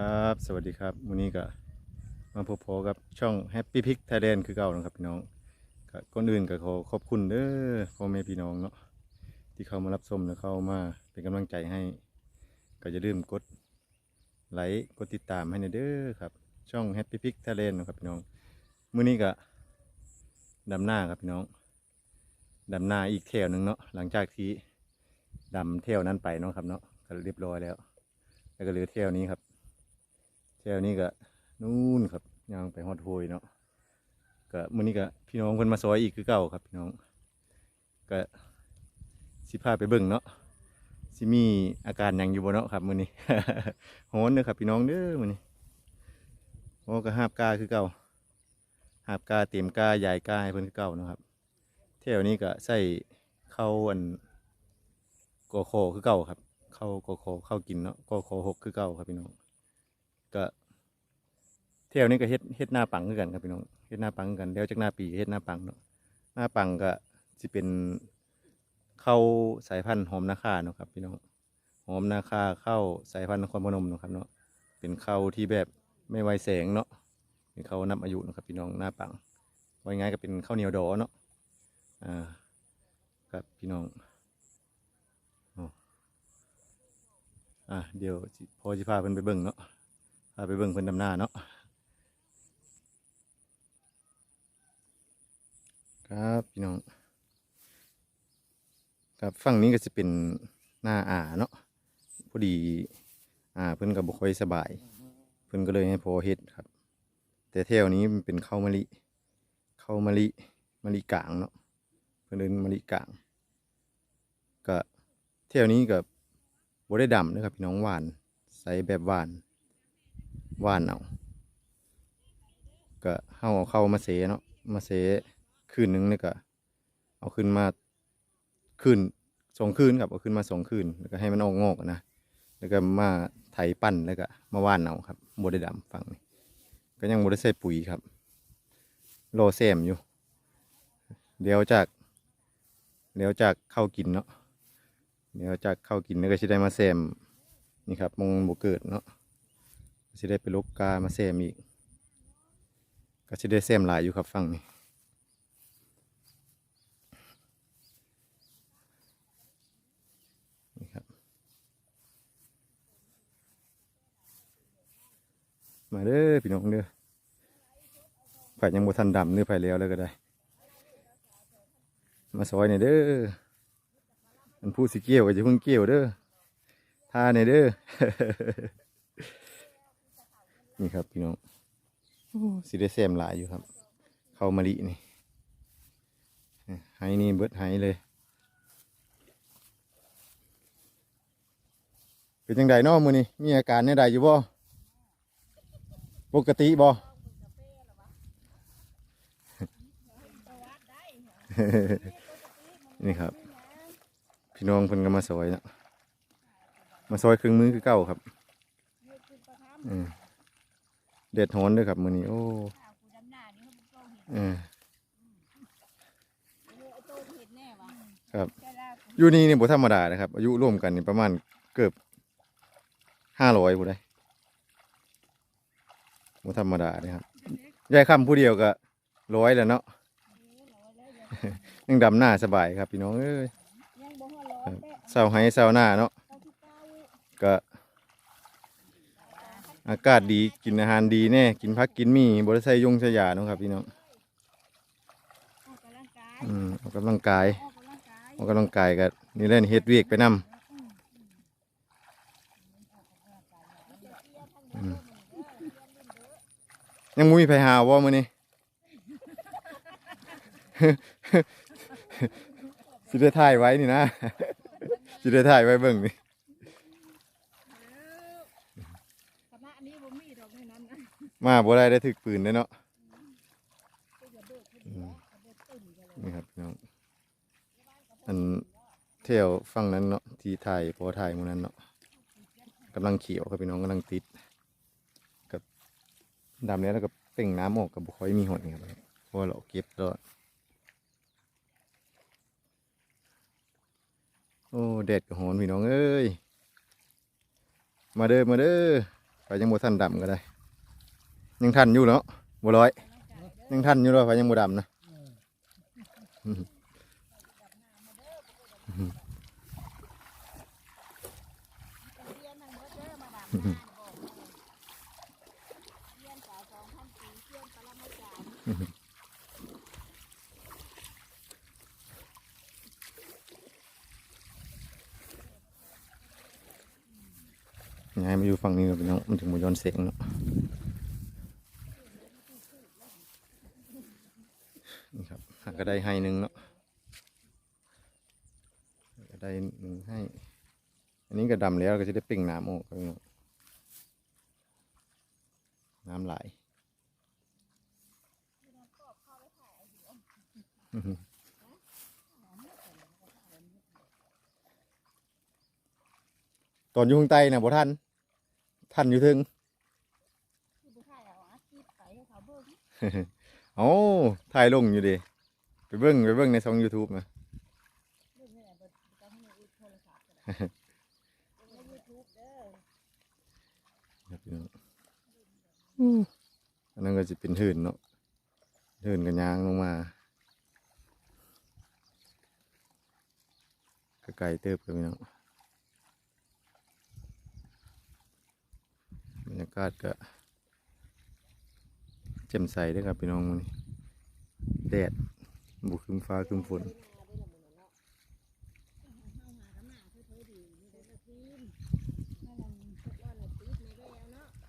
ครับ สวัสดีครับวันนี้ก็มาพบพอกับช่อง Happy Pick Thailand คือเก่านะครับพี่น้องก็ก่อนอื่นก็ขอขอบคุณเด้อพ่อแม่พี่น้องเนาะที่เข้ามารับชมและเข้ามาเป็นกำลังใจให้ ก็อย่าลืมกดไลค์กดติดตามให้หน่อยเด้อครับ ช่อง Happy Pick Thailand นะครับพี่น้องมื้อนี้ก็ดำหน้าครับพี่น้องดำหน้าอีกเที่ยวหนึ่งเนาะหลังจากที่ดำเที่ยวนั้นไปเนาะครับเนาะก็เรียบร้อยแล้ว แล้วก็เหลือเที่ยวนี้ครับ เที่ยวนี้ก็นู่นครับย่างไปฮอดโฮยเนาะก็มื้อนี้ก็พี่น้องเพิ่นมาซอยอีกคือเก่าครับพี่น้องก็สิพาไปเบิ่งเนาะสิมีอาการยังอยู่บ่เนาะครับมื้อนี้โหนเด้อครับพี่น้องเด้อมื้อนี้โอ้ก็หาบกาคือเก่าหาบกาเต็มกาใหญ่กาให้เพิ่นคือเก่าเนาะครับเที่ยวนี้ก็ใส่เข้าอันกอโคคือเก่าครับ เข้ากอโคเข้ากินเนาะกอโคหกคือเก่าครับพี่น้อง ก็เที่ยวนี้ก็เฮ็ดเฮ็ดหน้าปังคือกันครับพี่น้องเฮ็ดหน้าปังกันเดี๋ยวจากหน้าปีเฮ็ดหน้าปังเนาะหน้าปังก็สิเป็นเข้าสายพันธุ์หอมนาคาเนาะครับพี่น้องหอมนาคาเข้าสายพันธุ์นครพนมเนาะครับเนาะเป็นเข้าที่แบบไม่ไวแสงเนาะเป็นเข้านับอายุนะครับพี่น้องหน้าปังไว้ง่ายก็เป็นข้าวเหนียวดอเนาะอ่าครับพี่น้องอ๋ออะเดี๋ยวพอสิพาเพิ่นไปเบิ่งเนาะ พาไปเบิ่งเพิ่นดำหน้าเนาะครับพี่น้องครับฝั่งนี้ก็จะเป็นหน้าอ่าเนาะพอดีอ่าเพิ่นก็บ่ค่อยสบาย เพิ่นก็เลยให้พอเฮ็ดครับ แต่แถวนี้มันเป็นข้าวมะลิข้าวมะลิมะลิกลางเนาะเพิ่นเอิ้นมะลิกลางก็แถวนี้ก็บ่ได้ดำนะครับพี่น้องหวานใส่แบบหวาน ว่านเอาก็เฮาเอาเข้ามาเสเนาะมาเสคืนหนึงนี่ก็ เอาขึ้นมาคืนสองคืนครับเอาขึ้นมาสองคืนแล้วก็ให้มันออกงอกนะแล้วก็มาไถปั้นแล้วก็มาว่านเอาครับบได้ดำฟังนี่ก็ยังบได้ใส่ปุ๋ยครับโลแซมอยู่ เดี๋ยวจากเดี๋ยวจากเข้ากินเนาะเดี๋ยวจากเข้ากินแล้วก็จะได้มาแซมนี่ครับมงบเกิดเนาะ สิได้ไปลกกามาแซมอีก ก็สิได้แซมหลายอยู่ครับฟังนี่นี่ครับ มาเด้อพี่น้องเด้อไผยังบ่ทันดำเนื้อไผแล้วแล้วก็ได้ มาซอยนี่ยเด้อมันพูดสิเกี่ยวก็จะเพิ่งเกี่ยวเด้อท่านี่ยเด้อ นี่ครับพี่น้องสิได้แซมหลายอยู่ครับ เข้ามะลินี่ไห้นี่เบิดไห้เลยเป็นจังไดนาะมื้อนี้มีอาการแน่ใดอยู่บ่ปกติบ่นี่ครับ พี่น้องเพิ่นก็มาซอยเนะมาซอยครึ่งมือคือเก่าครับอืม เด็ดหอนด้วยครับมื้อนี้โอ้เออครับอยู่นี่นี่บ่ธรรมดานะครับ อายุร่วมกันนี่ประมาณเกือบห้าร้อยผู้ใดบ่ธรรมดาเลยครับยายคำผู้เดียวก็ร้อยแล้วเนาะยังดำหน้าสบายครับพี่น้องเอ้ยครับเศร้าให้เศร้าหน้าเนาะก็ อากาศดีกินอาหารดีแน่กินพักกินหมีบริใส่ยงใส่ยาเนาะครับพี่น้องอืมออกกำลังกายออกกำลังกายก็นี่เล่นเฮ็ดเวียกไปนำอืมยังมุ้ยไปหาว่ามือนี้สิได้ถ่ายไว้นี่นะสิได้ถ่ายไว้เบิ่งนี่ คณะนี้บ่มีดอกในนั้นนะ มาบ่ได้ได้ถึกปืนได้เนาะนี่ครับพี่น้องอันเที่ยวฝั่งนั้นเนาะที่ถ่ายพอถ่ายมื้นั้นเนาะกำลังเขียวครับพี่น้องกำลังติด กับดำแล้วแล้วก็เป่งน้ำออกกับบุคอยมีหดนี่ครับเพราะว่าเราเก็บแล้วโอ้แดดกับหอนพี่น้องเอ้ย มาเด้อมาเด้อไปยังบ่ทันดำก็ได้ ยังทันอยู่เนาะบัวลอย ยังทันอยู่เลยไฟยังบัวดำนะยังไงมาอยู่ฝั่งนี้เนาะมันถึงมวยอนเสียงเนาะนี่ครับหาก็ ได้ให้หนึ่งเนาะก็ได้หนึ่งให้ อันนี้ก็ดำแล้วก็จะได้ปิ่งน้ำออกครับพี่น้องน้ำไหลายตอนอยู่ข้างใต้นะบ่ท่านท่านอยู่ถึงคือผู้ชายเอาอาชีพไปให้เขาเบิ่งเอ้าถ่ายลงอยู่ดิไป เบิ้งไปเบิ้งในช่อง YouTube นะเบิ่งนี่แหละเบิ่งจะให้อีกโทรศัพท์ก็ได้เบิ่งในยูทูบเด้อครับพี่น้องอืมอันนั้นก็จะเป็นหื่นเนาะหื่นกันยางลงมาก็ไกลเติบกันพี่น้องบรรยากาศก็แจ่มใสเด้วยครับพี่น้องมันแดด บุครึมฟ้าคึมฝน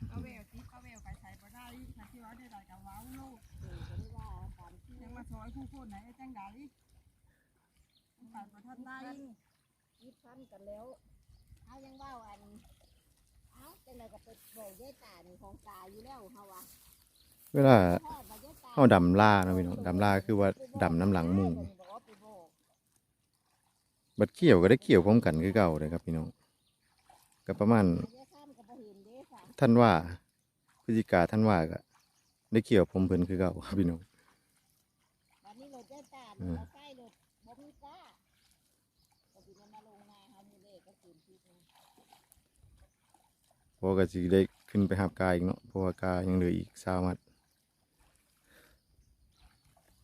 เอาแววติเอาแววไปใส่บ่ได้ถ้าสิว่าได้ได้ก็ว้าวโลดยังมาซอยผู้คนไหนจังไดมันปบ่ทันได้ยิบพันกันแล้วเอายังว่าอัน เอาจังไดก็ไปบอกยายตาของตาอยู่แล้วเฮาว่า เวลาพ่อบ่ยายตาเข้าดำล่าเนาะพี่น้องดำล่าคือว่าดำน้ำหลังหมูบอกว่าไปบอกบัดเกี่ยวก็ได้เกี่ยวพร้อมกันคือเก่าเลยครับพี่น้องก็ประมาณยายข้ามก็บ่เห็นเด้ค่ะท่านว่าพฤศจิกาท่านว่าก็ได้เกี่ยวผมเพิ่นคือเก่าครับพี่น้องบัดนี้รถยายตาเอนี่อเราใกล้รถบ่มีกล้าก็สิมาลงนาเฮานี่เลขก็คืนทิพย์นะเพราะก็สิได้ขึ้นไปหาบกาอีกเนาะเพราะว่ากายังเหลืออีกสามมัด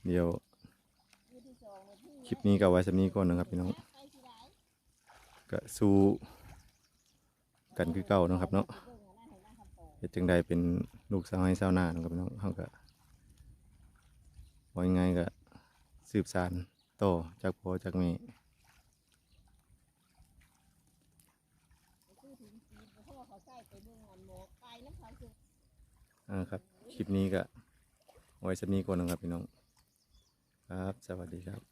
เดี๋ยวคลิปนี้ก็ไว้สำนี้ก่อนนะครับพี่น้องก็สู้กันคือเก่านะครับเนาะเหตอบเฮ็ดจังใดเป็นลูกสาวให้สาวนาเนาะครับพี่น้องเฮาก็ว่ายังไงก็สืบสานต่อจากพ่อจากแม่อ่าครับ คลิปนี้ก็ไว้สำนี้ก่อนนะครับพี่น้อง ครับ สวัสดีครับ